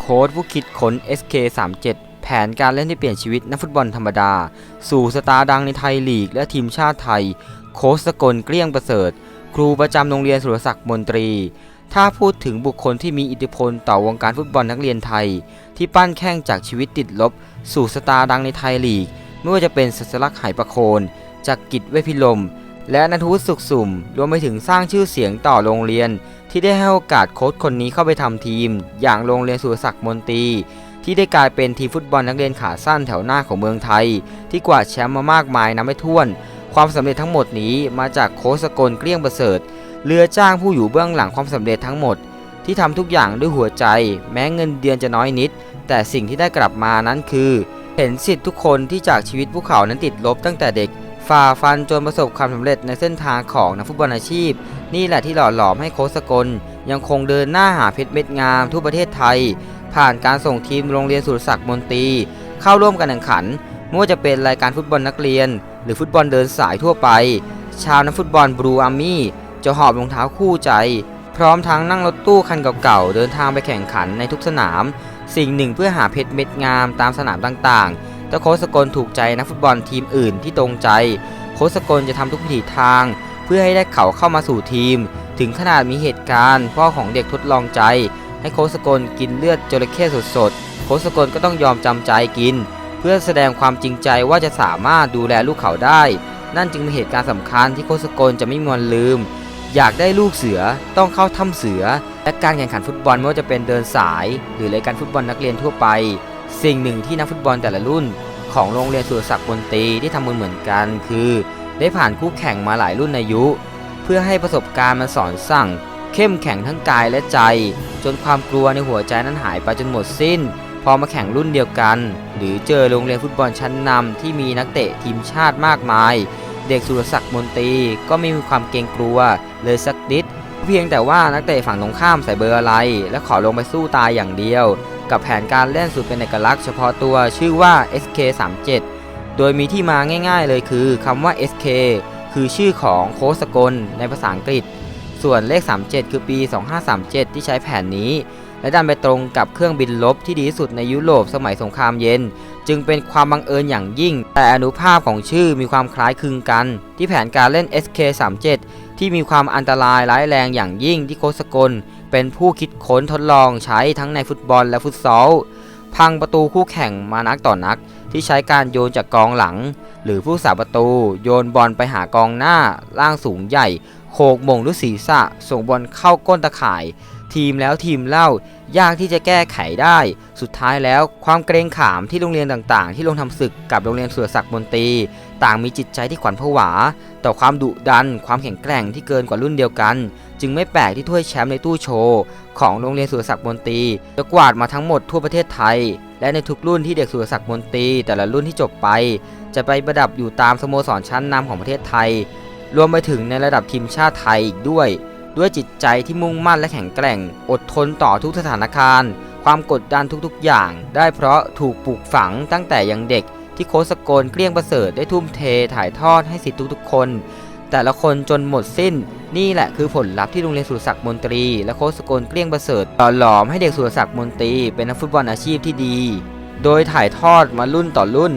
โค้ชผู้คิดค้น SK37 แผนการเล่นที่เปลี่ยนชีวิตนักฟุตบอลธรรมดา สู่สตาร์ดังในไทยลีกและทีมชาติไทย โค้ชสกลเกลี้ยงประเสริฐ ครูประจำโรงเรียนสุรศักดิ์มนตรี ถ้าพูดถึงบุคคลที่มีอิทธิพลต่อวงการฟุตบอลนักเรียนไทย ที่ปั้นแข้งจากชีวิตติดลบ สู่สตาร์ดังในไทยลีก ไม่ว่าจะเป็นสัสลักษณ์ไหประโคนจากกิจเวพิลม และนัทวุฒิสุขสุ่ม รวมไปถึงสร้างชื่อเสียงต่อโรงเรียน ที่ได้ให้โอกาสโค้ชคนนี้เข้าไปทำทีม อย่างโรงเรียนสุรศักดิ์มนตรีที่ได้กลายเป็นทีมฟุตบอลนักเรียนขาสั้นแถวหน้าของเมืองไทย ที่กวาดแชมป์มามากมายนับไม่ถ้วน ความสำเร็จทั้งหมดนี้มาจากโค้ชสกลเกลี้ยงประเสริฐเรือจ้างผู้อยู่เบื้องหลังความสำเร็จทั้งหมด ที่ทำทุกอย่างด้วยหัวใจ แม้เงินเดือนจะน้อยนิด แต่สิ่งที่ได้กลับมานั้นคือ เห็นสิทธิ์ทุกคนที่จากชีวิตพวกเขานั้นติดลบตั้งแต่เด็ก ฝ่าฟันจนประสบความสำเร็จในเส้นทางของนักฟุตบอลอาชีพ นี่แหละที่หล่อหลอมให้โค้ชสกล ยังคงเดินหน้าหาเพชรเม็ดงามทั่วประเทศไทย ผ่านการส่งทีมโรงเรียนสุรศักดิ์มนตรี เข้าร่วมการแข่งขันไม่ว่าจะเป็นรายการฟุตบอลนักเรียน หรือฟุตบอลเดินสายทั่วไป ชาวนักฟุตบอลบลูอาร์มี่จะหอบรองเท้าคู่ใจ พร้อมทั้งนั่งรถตู้คันเก่าๆเดินทางไปแข่งขันในทุกสนาม สิ่งหนึ่งเพื่อหาเพชรเม็ดงามตามสนามต่างๆ แต่โค้ชสกลถูกใจนักฟุตบอลทีมอื่นที่ตรงใจ โค้ชสกลจะทำทุกวิถีทาง เพื่อให้ได้เขาเข้ามาสู่ทีม ถึงขนาดมีเหตุการณ์ พ่อของเด็กทดลองใจ ให้โค้ชสกลกินเลือดจระเข้สดๆ โค้ชสกลก็ต้องยอมจำใจกิน เพื่อแสดงความจริงใจว่าจะสามารถดูแลลูกเขาได้ นั่นจึงเป็นเหตุการณ์สำคัญที่โค้ชสกลจะไม่มีวันลืม อยากได้ลูกเสือต้องเข้าถ้ำเสือและการแข่งขันฟุตบอลไม่ว่าจะเป็นเดินสาย หรือรายการฟุตบอลนักเรียนทั่วไป สิ่งหนึ่งที่นักฟุตบอลแต่ละรุ่น ของโรงเรียนสุรศักดิ์บนตรีที่ทำเหมือนเหมือนกันคือ ได้ผ่านคู่แข่งมาหลายรุ่นอายุ เพื่อให้ประสบการณ์มันสอนสั่ง เข้มแข็งทั้งกายและใจ จนความกลัวในหัวใจนั้นหายไปจนหมดสิ้น พอมาแข่งรุ่นเดียวกัน หรือเจอโรงเรียนฟุตบอลชั้นนำที่มีนักเตะทีมชาติมากมาย เด็กสุรศักดิ์มนตรีก็ไม่มีความเกรงกลัวเลยสักนิดเพียงแต่ว่านักเตะฝั่งตรงข้ามใส่เบอร์อะไร และขอลงไปสู้ตายอย่างเดียว กับแผนการเล่นสุดเป็นเอกลักษณ์เฉพาะตัวชื่อว่า SK37 โดยมีที่มาง่ายๆเลยคือคำว่า SK คือชื่อของโค้ชสกลในภาษาอังกฤษ ส่วนเลข 37 คือปี 2537 ที่ใช้แผนนี้ และดันไปตรงกับเครื่องบินลบที่ดีที่สุดในยุโรปสมัยสงครามเย็น จึงเป็นความบังเอิญอย่างยิ่ง แต่อนุภาพของชื่อมีความคล้ายคลึงกัน ที่แผนการเล่น SK37 ที่มีความอันตรายร้ายแรงอย่างยิ่งที่โคสกล เป็นผู้คิดค้นทดลองใช้ทั้งในฟุตบอลและฟุตซอล พังประตูคู่แข่งมานักต่อนัก ที่ใช้การโยนจากกองหลัง หรือผู้สาประตู โยนบอลไปหากองหน้า ล่างสูงใหญ่ โขกมงด้วยศีรษะ ส่งบอลเข้าก้นตะข่าย ทีมแล้วทีมเล่ายากที่จะแก้ไขได้ สุดท้ายแล้วความเกรงขามที่โรงเรียนต่างๆ ที่ลงทำศึกกับโรงเรียนสุรศักดิ์มนตรี ต่างมีจิตใจที่ขวัญผวา ต่อความดุดัน ความแข็งแกร่งที่เกินกว่ารุ่นเดียวกัน จึงไม่แปลกที่ถ้วยแชมป์ในตู้โชว์ ของโรงเรียนสุรศักดิ์มนตรีจะกวาดมาทั้งหมดทั่วประเทศไทย และในทุกรุ่นที่เด็กสุรศักดิ์มนตรีแต่ละรุ่นที่จบไป จะไปประดับอยู่ตามสโมสรชั้นนำของประเทศไทย รวมไปถึงในระดับทีมชาติไทยอีกด้วย ด้วยจิตใจที่มุ่งมั่นและแข็งแกร่ง อดทนต่อทุกสถานการณ์ ความกดดันทุกๆ อย่าง ได้เพราะถูกปลูกฝังตั้งแต่ยังเด็กที่โค้ชสกลเกลี้ยงประเสริฐได้ทุ่มเทถ่ายทอดให้สิทธิ์ทุกๆ คน แต่ละคนจนหมดสิ้น นี่แหละคือผลลัพธ์ที่โรงเรียนสุรศักดิ์มนตรี และโค้ชสกลเกลี้ยงประเสริฐต่อหลอมให้เด็กสุรศักดิ์มนตรีเป็นนักฟุตบอลอาชีพที่ดี โดยถ่ายทอดมารุ่นต่อรุ่น